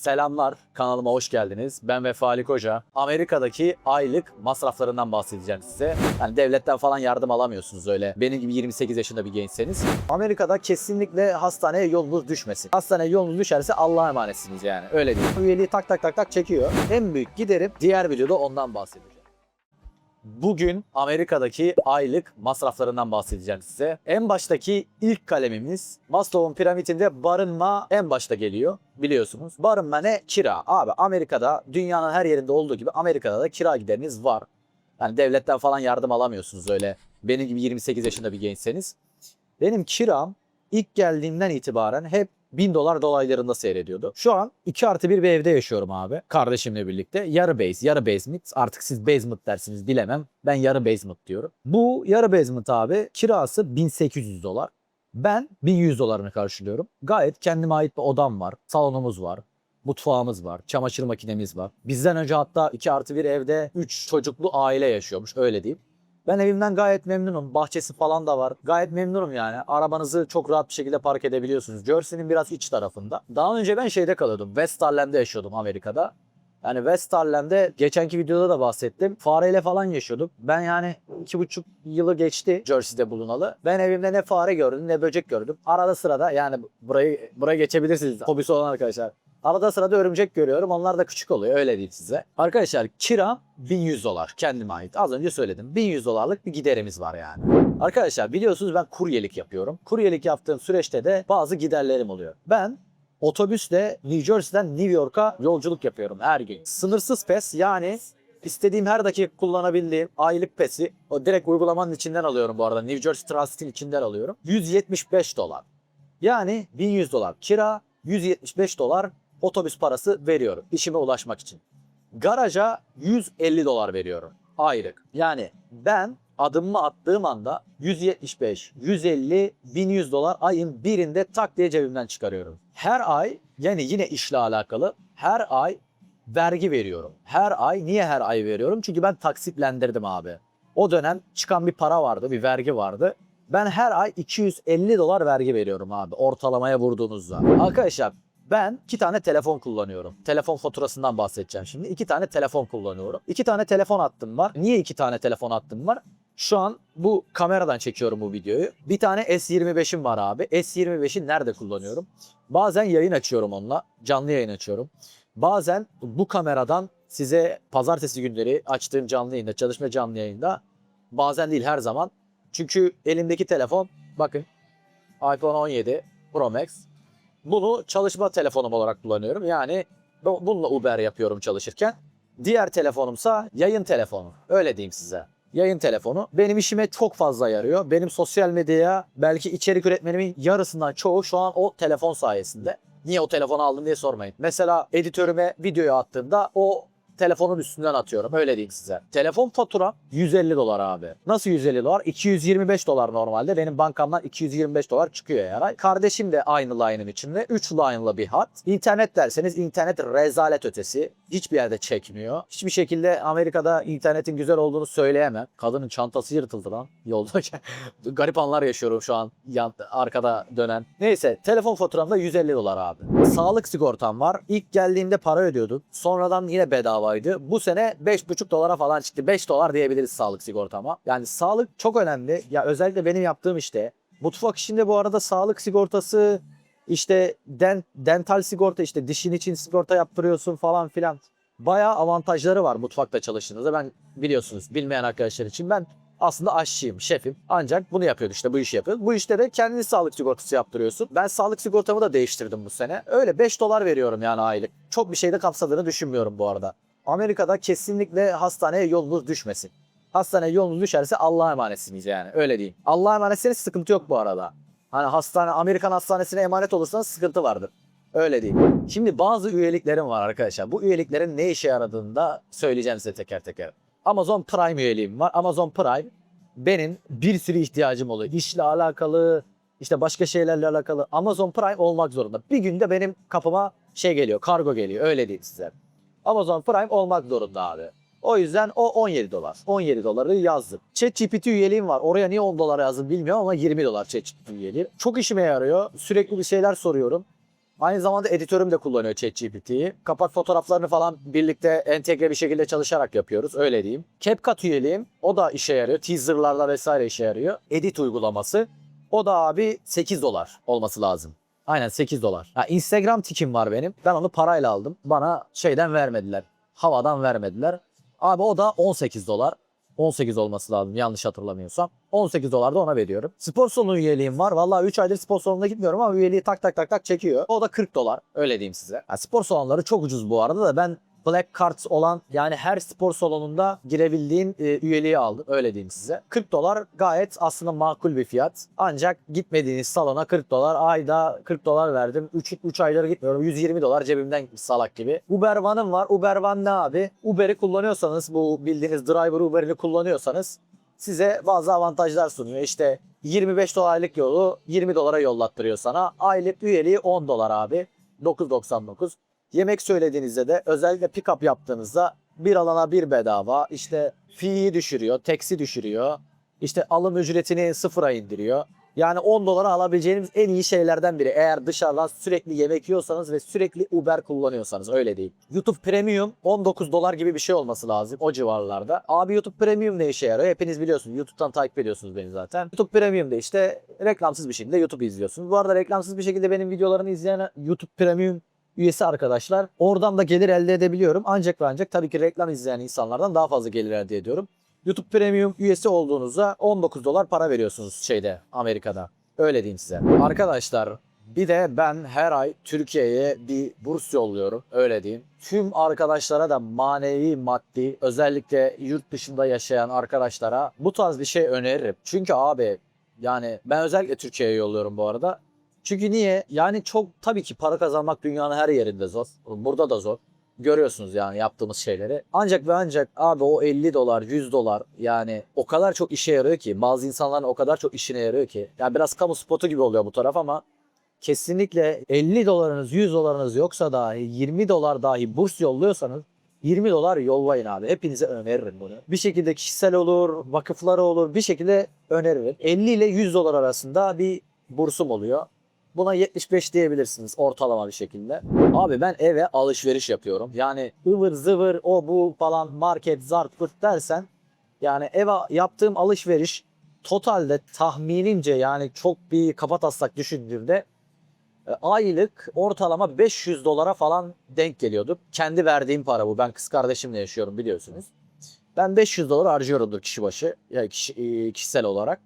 Selamlar, kanalıma hoş geldiniz. Ben Vefa Ali Koca. Amerika'daki aylık masraflarından bahsedeceğim size. Yani devletten falan yardım alamıyorsunuz öyle. Benim gibi 28 yaşında bir gençseniz. Amerika'da kesinlikle hastaneye yolunuz düşmesin. Hastaneye yolunuz düşerse Allah'a emanetsiniz yani. Öyle değil. Üyeliği tak tak tak tak çekiyor. En büyük giderim diğer videoda ondan bahsedeceğim. Bugün Amerika'daki aylık masraflarından bahsedeceğim size. En baştaki ilk kalemimiz Maslow'un piramidinde barınma en başta geliyor biliyorsunuz. Barınma ne? Kira. Abi Amerika'da dünyanın her yerinde olduğu gibi Amerika'da da kira gideriniz var. Yani devletten falan yardım alamıyorsunuz öyle. Benim gibi 28 yaşında bir gençseniz. Benim kiram ilk geldiğimden itibaren hep 1000 dolar dolaylarında seyrediyordu. Şu an 2 artı 1 bir evde yaşıyorum abi. Kardeşimle birlikte. Yarı base, yarı basement. Artık siz basement dersiniz bilemem. Ben yarı basement diyorum. Bu yarı basement abi kirası 1800 dolar. Ben 1100 dolarını karşılıyorum. Gayet kendime ait bir odam var. Salonumuz var. Mutfağımız var. Çamaşır makinemiz var. Bizden önce hatta 2 artı 1 evde 3 çocuklu aile yaşıyormuş öyle diyeyim. Ben evimden gayet memnunum. Bahçesi falan da var. Gayet memnunum yani. Arabanızı çok rahat bir şekilde park edebiliyorsunuz. Jersey'nin biraz iç tarafında. Daha önce ben şeyde kalıyordum. West Harlem'de yaşıyordum Amerika'da. Yani West Harlem'de geçenki videoda da bahsettim. Fareyle falan yaşıyorduk. Ben yani iki buçuk yılı geçti Jersey'de bulunalı. Ben evimde ne fare gördüm ne böcek gördüm. Arada sırada yani burayı buraya geçebilirsiniz hobisi olan arkadaşlar. Arada sırada örümcek görüyorum. Onlar da küçük oluyor. Öyle değil size. Arkadaşlar kira 1100 dolar. Kendime ait. Az önce söyledim. 1100 dolarlık bir giderimiz var yani. Arkadaşlar biliyorsunuz ben kuryelik yapıyorum. Kuryelik yaptığım süreçte de bazı giderlerim oluyor. Ben otobüsle New Jersey'den New York'a yolculuk yapıyorum her gün. Sınırsız pes yani istediğim her dakika kullanabildiğim aylık pesi o direkt uygulamanın içinden alıyorum bu arada. New Jersey Transit'in içinden alıyorum. 175 dolar. Yani 1100 dolar kira, 175 dolar otobüs parası veriyorum işime ulaşmak için. Garaja 150 dolar veriyorum aylık. Yani ben adımımı attığım anda 175, 150, 1100 dolar ayın birinde tak diye cebimden çıkarıyorum. Her ay yani yine işle alakalı her ay vergi veriyorum. Her ay niye her ay veriyorum? Çünkü ben taksitlendirdim abi. O dönem çıkan bir para vardı, bir vergi vardı. Ben her ay 250 dolar vergi veriyorum abi ortalamaya vurduğunuzda. Arkadaşlar ben iki tane telefon kullanıyorum. Telefon faturasından bahsedeceğim şimdi. İki tane telefon kullanıyorum. İki tane telefon hattım var. Niye iki tane telefon hattım var? Şu an bu kameradan çekiyorum bu videoyu. Bir tane S25'im var abi. S25'i nerede kullanıyorum? Bazen yayın açıyorum onunla. Canlı yayın açıyorum. Bazen bu kameradan size pazartesi günleri açtığım canlı yayında, çalışma canlı yayında bazen değil her zaman. Çünkü elimdeki telefon bakın iPhone 17 Pro Max. Bunu çalışma telefonum olarak kullanıyorum. Yani bu- bununla Uber yapıyorum çalışırken. Diğer telefonumsa yayın telefonu. Öyle diyeyim size. Yayın telefonu benim işime çok fazla yarıyor. Benim sosyal medyaya belki içerik üretmenimin yarısından çoğu şu an o telefon sayesinde. Niye o telefonu aldım diye sormayın. Mesela editörüme videoyu attığımda o telefonun üstünden atıyorum. Öyle diyeyim size. Telefon faturam 150 dolar abi. Nasıl 150 dolar? 225 dolar normalde. Benim bankamdan 225 dolar çıkıyor ay. Kardeşim de aynı line'ın içinde. 3 line'la bir hat. İnternet derseniz internet rezalet ötesi. Hiçbir yerde çekmiyor. Hiçbir şekilde Amerika'da internetin güzel olduğunu söyleyemem. Kadının çantası yırtıldı lan yolda. Garip anlar yaşıyorum şu an yan, arkada dönen. Neyse telefon faturam da 150 dolar abi. Sağlık sigortam var. İlk geldiğimde para ödüyordum. Sonradan yine bedavaydı. Bu sene 5,5 dolara falan çıktı. 5 dolar diyebiliriz sağlık sigortama. Yani sağlık çok önemli. Ya özellikle benim yaptığım işte. Mutfak işinde bu arada sağlık sigortası işte den, dental sigorta işte dişin için sigorta yaptırıyorsun falan filan. Bayağı avantajları var mutfakta çalıştığınızda. Ben biliyorsunuz bilmeyen arkadaşlar için ben aslında aşçıyım, şefim. Ancak bunu yapıyorduk işte bu işi yapıyoruz. Bu işte de kendini sağlık sigortası yaptırıyorsun. Ben sağlık sigortamı da değiştirdim bu sene. Öyle 5 dolar veriyorum yani aylık. Çok bir şeyde kapsadığını düşünmüyorum bu arada. Amerika'da kesinlikle hastaneye yolunuz düşmesin. Hastaneye yolunuz düşerse Allah'a emanetsiniz yani öyle diyeyim. Allah'a emanetseniz sıkıntı yok bu arada. Hani hastane Amerikan hastanesine emanet olursanız sıkıntı vardır. Öyle değil. Şimdi bazı üyeliklerim var arkadaşlar. Bu üyeliklerin ne işe yaradığını da söyleyeceğim size teker teker. Amazon Prime üyeliğim var. Amazon Prime benim bir sürü ihtiyacım oluyor. İşle alakalı, işte başka şeylerle alakalı. Amazon Prime olmak zorunda. Bir günde benim kapıma şey geliyor, kargo geliyor. Öyle değil size. Amazon Prime olmak zorunda abi. O yüzden o 17 dolar. 17 doları yazdım. ChatGPT üyeliğim var. Oraya niye 10 dolar yazdım bilmiyorum ama 20 dolar ChatGPT üyeliği. Çok işime yarıyor. Sürekli bir şeyler soruyorum. Aynı zamanda editörüm de kullanıyor ChatGPT'yi. Kapak fotoğraflarını falan birlikte entegre bir şekilde çalışarak yapıyoruz. Öyle diyeyim. CapCut üyeliğim. O da işe yarıyor. Teaserlarla vesaire işe yarıyor. Edit uygulaması. O da abi 8 dolar olması lazım. Aynen 8 dolar. Ha, Instagram tikim var benim. Ben onu parayla aldım. Bana şeyden vermediler. Havadan vermediler. Abi o da 18 dolar. 18 olması lazım yanlış hatırlamıyorsam. 18 dolar da ona veriyorum. Spor salonu üyeliğim var. Vallahi 3 aydır spor salonuna gitmiyorum ama üyeliği tak tak tak tak çekiyor. O da 40 dolar. Öyle diyeyim size. Ha, spor salonları çok ucuz bu arada da ben Black Cards olan yani her spor salonunda girebildiğin e, üyeliği aldım. Öyle diyeyim size. 40 dolar gayet aslında makul bir fiyat. Ancak gitmediğiniz salona 40 dolar ayda 40 dolar verdim. 3, 3 ayları gitmiyorum. 120 dolar cebimden salak gibi. Uber One'ım var. Uber One ne abi? Uber'i kullanıyorsanız bu bildiğiniz driver Uber'ini kullanıyorsanız size bazı avantajlar sunuyor. İşte 25 dolarlık yolu 20 dolara yollattırıyor sana. Aylık üyeliği 10 dolar abi. 9.99. Yemek söylediğinizde de özellikle pick-up yaptığınızda bir alana bir bedava. İşte fiyi düşürüyor, teksi düşürüyor. İşte alım ücretini sıfıra indiriyor. Yani 10 dolara alabileceğiniz en iyi şeylerden biri. Eğer dışarıdan sürekli yemek yiyorsanız ve sürekli Uber kullanıyorsanız öyle değil. YouTube Premium 19 dolar gibi bir şey olması lazım o civarlarda. Abi YouTube Premium ne işe yarıyor? Hepiniz biliyorsunuz. YouTube'dan takip ediyorsunuz beni zaten. YouTube Premium'da işte reklamsız bir şekilde YouTube izliyorsunuz. Bu arada reklamsız bir şekilde benim videolarımı izleyen YouTube Premium üyesi arkadaşlar. Oradan da gelir elde edebiliyorum. Ancak ve ancak tabii ki reklam izleyen insanlardan daha fazla gelir elde ediyorum. YouTube Premium üyesi olduğunuzda 19 dolar para veriyorsunuz şeyde Amerika'da. Öyle diyeyim size. Arkadaşlar bir de ben her ay Türkiye'ye bir burs yolluyorum. Öyle diyeyim. Tüm arkadaşlara da manevi, maddi, özellikle yurt dışında yaşayan arkadaşlara bu tarz bir şey öneririm. Çünkü abi yani ben özellikle Türkiye'ye yolluyorum bu arada. Çünkü niye? Yani çok tabii ki para kazanmak dünyanın her yerinde zor. Burada da zor. Görüyorsunuz yani yaptığımız şeyleri. Ancak ve ancak abi o 50 dolar, 100 dolar yani o kadar çok işe yarıyor ki. Bazı insanların o kadar çok işine yarıyor ki. Yani biraz kamu spotu gibi oluyor bu taraf ama kesinlikle 50 dolarınız, 100 dolarınız yoksa dahi 20 dolar dahi burs yolluyorsanız 20 dolar yollayın abi. Hepinize öneririm bunu. Bir şekilde kişisel olur, vakıflara olur bir şekilde öneririm. 50 ile 100 dolar arasında bir bursum oluyor. Buna 75 diyebilirsiniz ortalama bir şekilde. Abi ben eve alışveriş yapıyorum. Yani ıvır zıvır o bu falan market zart pırt dersen yani eve yaptığım alışveriş totalde tahminimce yani çok bir kafa taslak düşündüğümde e, aylık ortalama 500 dolara falan denk geliyordu. Kendi verdiğim para bu. Ben kız kardeşimle yaşıyorum biliyorsunuz. Ben 500 dolar harcıyorumdur kişi başı. Yani kişi, e, kişisel olarak.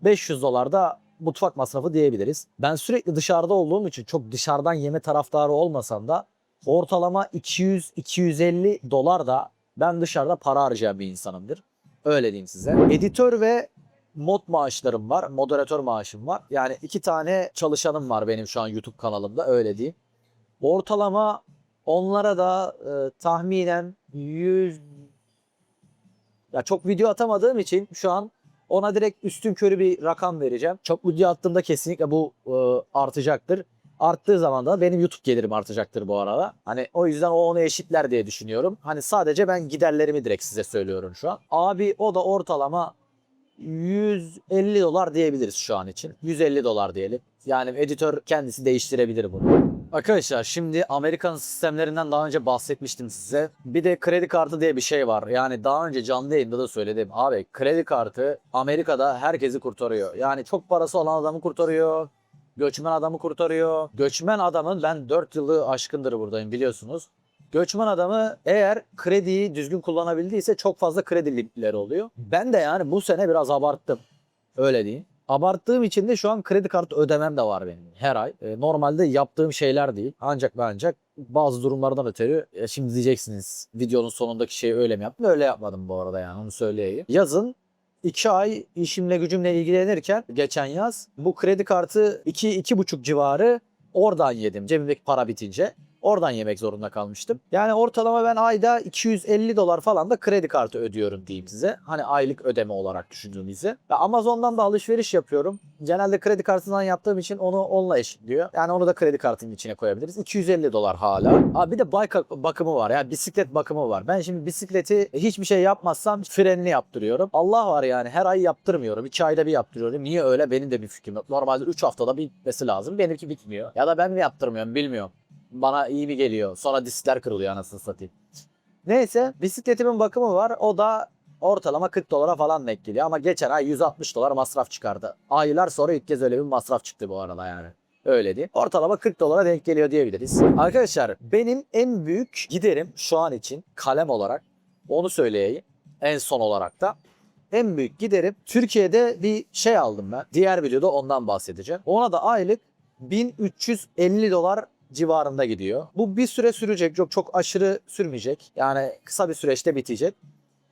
500 dolar da mutfak masrafı diyebiliriz. Ben sürekli dışarıda olduğum için çok dışarıdan yeme taraftarı olmasam da ortalama 200-250 dolar da ben dışarıda para harcayan bir insanımdır. Öyle diyeyim size. Editör ve mod maaşlarım var. Moderatör maaşım var. Yani iki tane çalışanım var benim şu an YouTube kanalımda öyle diyeyim. Ortalama onlara da e, tahminen 100 ya çok video atamadığım için şu an ona direkt üstün körü bir rakam vereceğim. Çok video attığımda kesinlikle bu e, artacaktır. Arttığı zaman da benim YouTube gelirim artacaktır bu arada. Hani o yüzden o onu eşitler diye düşünüyorum. Hani sadece ben giderlerimi direkt size söylüyorum şu an. Abi o da ortalama 150 dolar diyebiliriz şu an için. 150 dolar diyelim. Yani editör kendisi değiştirebilir bunu. Arkadaşlar şimdi Amerikan sistemlerinden daha önce bahsetmiştim size. Bir de kredi kartı diye bir şey var. Yani daha önce canlı yayında da söyledim. Abi kredi kartı Amerika'da herkesi kurtarıyor. Yani çok parası olan adamı kurtarıyor. Göçmen adamı kurtarıyor. Göçmen adamın ben 4 yılı aşkındır buradayım biliyorsunuz. Göçmen adamı eğer krediyi düzgün kullanabildiyse çok fazla kredi limitleri oluyor. Ben de yani bu sene biraz abarttım. Öyle diyeyim. Abarttığım için de şu an kredi kartı ödemem de var benim her ay. E, normalde yaptığım şeyler değil. Ancak ve ancak bazı durumlardan ötürü e, şimdi diyeceksiniz videonun sonundaki şeyi öyle mi yaptım? Öyle yapmadım bu arada yani onu söyleyeyim. Yazın 2 ay işimle gücümle ilgilenirken geçen yaz bu kredi kartı 2-2,5 civarı oradan yedim cebimdeki para bitince. Oradan yemek zorunda kalmıştım. Yani ortalama ben ayda 250 dolar falan da kredi kartı ödüyorum diyeyim size. Hani aylık ödeme olarak düşündüğünüzde. Ve Amazon'dan da alışveriş yapıyorum. Genelde kredi kartından yaptığım için onu onunla eşitliyor. Yani onu da kredi kartının içine koyabiliriz. 250 dolar hala. Abi bir de bike bakımı var. Yani bisiklet bakımı var. Ben şimdi bisikleti hiçbir şey yapmazsam frenini yaptırıyorum. Allah var yani her ay yaptırmıyorum. 2 ayda bir yaptırıyorum. Niye öyle benim de bir fikrim yok. Normalde 3 haftada bitmesi lazım. Benimki bitmiyor. Ya da ben mi yaptırmıyorum bilmiyorum. Bana iyi mi geliyor? Sonra diskler kırılıyor anasını satayım. Neyse bisikletimin bakımı var. O da ortalama 40 dolara falan denk geliyor. Ama geçen ay 160 dolar masraf çıkardı. Aylar sonra ilk kez öyle bir masraf çıktı bu arada yani. Öyle değil. Ortalama 40 dolara denk geliyor diyebiliriz. Arkadaşlar benim en büyük giderim şu an için kalem olarak onu söyleyeyim. En son olarak da en büyük giderim Türkiye'de bir şey aldım ben. Diğer videoda ondan bahsedeceğim. Ona da aylık 1350 dolar civarında gidiyor. Bu bir süre sürecek. Çok çok aşırı sürmeyecek. Yani kısa bir süreçte bitecek.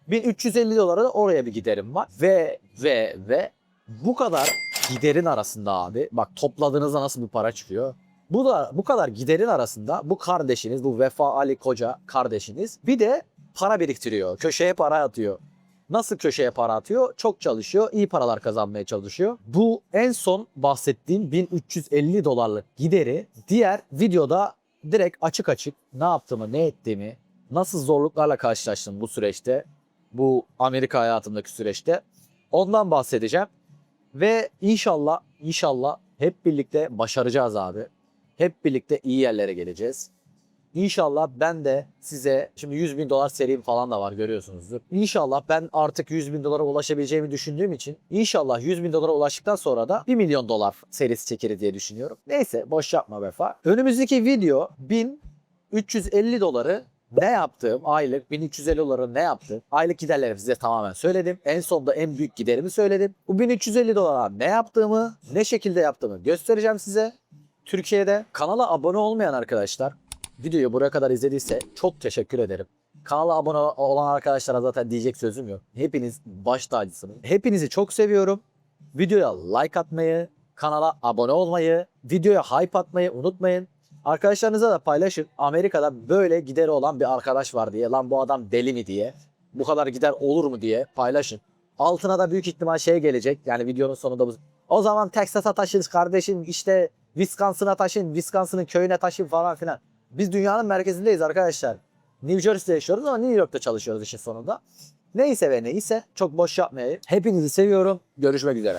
1350 dolara da oraya bir giderim var. Ve ve ve bu kadar giderin arasında abi bak topladığınızda nasıl bir para çıkıyor. Bu da bu kadar giderin arasında bu kardeşiniz bu Vefa Ali Koca kardeşiniz bir de para biriktiriyor. Köşeye para atıyor. Nasıl köşeye para atıyor? Çok çalışıyor, iyi paralar kazanmaya çalışıyor. Bu en son bahsettiğim 1350 dolarlık gideri diğer videoda direkt açık açık ne yaptığımı, ne ettiğimi, nasıl zorluklarla karşılaştım bu süreçte, bu Amerika hayatımdaki süreçte ondan bahsedeceğim. Ve inşallah, inşallah hep birlikte başaracağız abi. Hep birlikte iyi yerlere geleceğiz. İnşallah ben de size şimdi 100 bin dolar serim falan da var görüyorsunuzdur. İnşallah ben artık 100 bin dolara ulaşabileceğimi düşündüğüm için inşallah 100 bin dolara ulaştıktan sonra da 1 milyon dolar serisi çekeriz diye düşünüyorum. Neyse boş yapma vefa. Önümüzdeki video 1350 doları ne yaptığım aylık 1350 doları ne yaptım? Aylık giderlerimi size tamamen söyledim. En sonda en büyük giderimi söyledim. Bu 1350 dolara ne yaptığımı, ne şekilde yaptığımı göstereceğim size. Türkiye'de kanala abone olmayan arkadaşlar videoyu buraya kadar izlediyse çok teşekkür ederim. Kanala abone olan arkadaşlara zaten diyecek sözüm yok. Hepiniz baş tacısınız. Hepinizi çok seviyorum. Videoya like atmayı, kanala abone olmayı, videoya hype atmayı unutmayın. Arkadaşlarınıza da paylaşın. Amerika'da böyle gideri olan bir arkadaş var diye. Lan bu adam deli mi diye. Bu kadar gider olur mu diye paylaşın. Altına da büyük ihtimal şey gelecek. Yani videonun sonunda bu. O zaman Texas'a taşın kardeşim işte Wisconsin'a taşın, Wisconsin'ın köyüne taşın falan filan. Biz dünyanın merkezindeyiz arkadaşlar. New Jersey'de yaşıyoruz ama New York'ta çalışıyoruz işin sonunda. Neyse ve neyse çok boş yapmayayım. Hepinizi seviyorum. Görüşmek üzere.